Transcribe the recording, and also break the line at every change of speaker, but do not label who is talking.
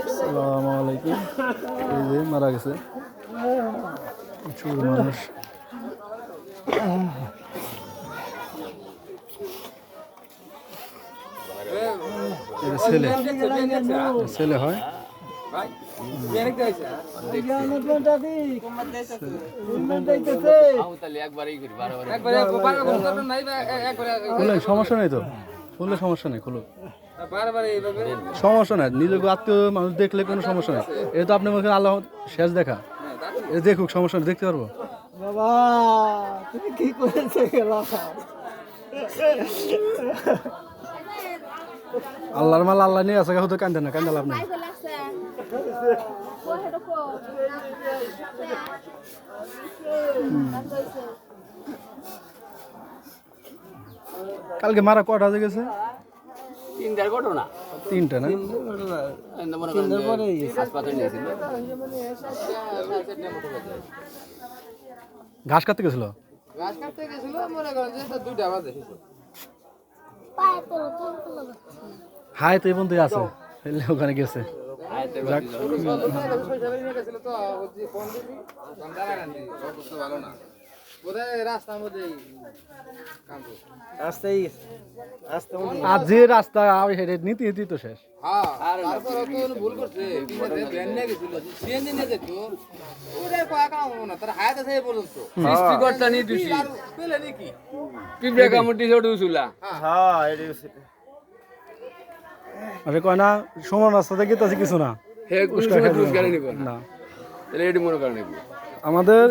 আসসালামু আলাইকুম। এই যে মারা গেছে। প্রচুর মানুষ। ছেলে। ছেলে হয়। সমস্যা নেই তো। খুললে সমস্যা নেই খুলো সমস্যা নাই। নিজেকে আত্মীয় মানুষ দেখলে কোনো সমস্যা নেই। এ তো আপনার মুখে আল্লাহ শেষ দেখা। এ দেখুক সমস্যা দেখতে পারব।
বাবা তুমি কি করেছ
আল্লাহর মাল আল্লাহ নিয়ে আছে হয়তো কান্দে না কান্দে লাভ নেই। কালকে মারা কটা গেছে?
তিনটার ঘটনা।
তিনটা না?
মনে করেন যে হাসপাতালে নিয়েছিল
ঘাস কাটতে গেছিল?
গাছ কাটতে গেছিল মনে করেন যে দুইটা বাজে।
হাই তো এই পর্যন্ত আছে। ওখানে গেছে। যাক। যে রাস্তা আমি হেঁটে নিতে তো শেষ।
হ্যাঁ
হ্যাঁ।
সমান কিছু না।
না।
আমাদের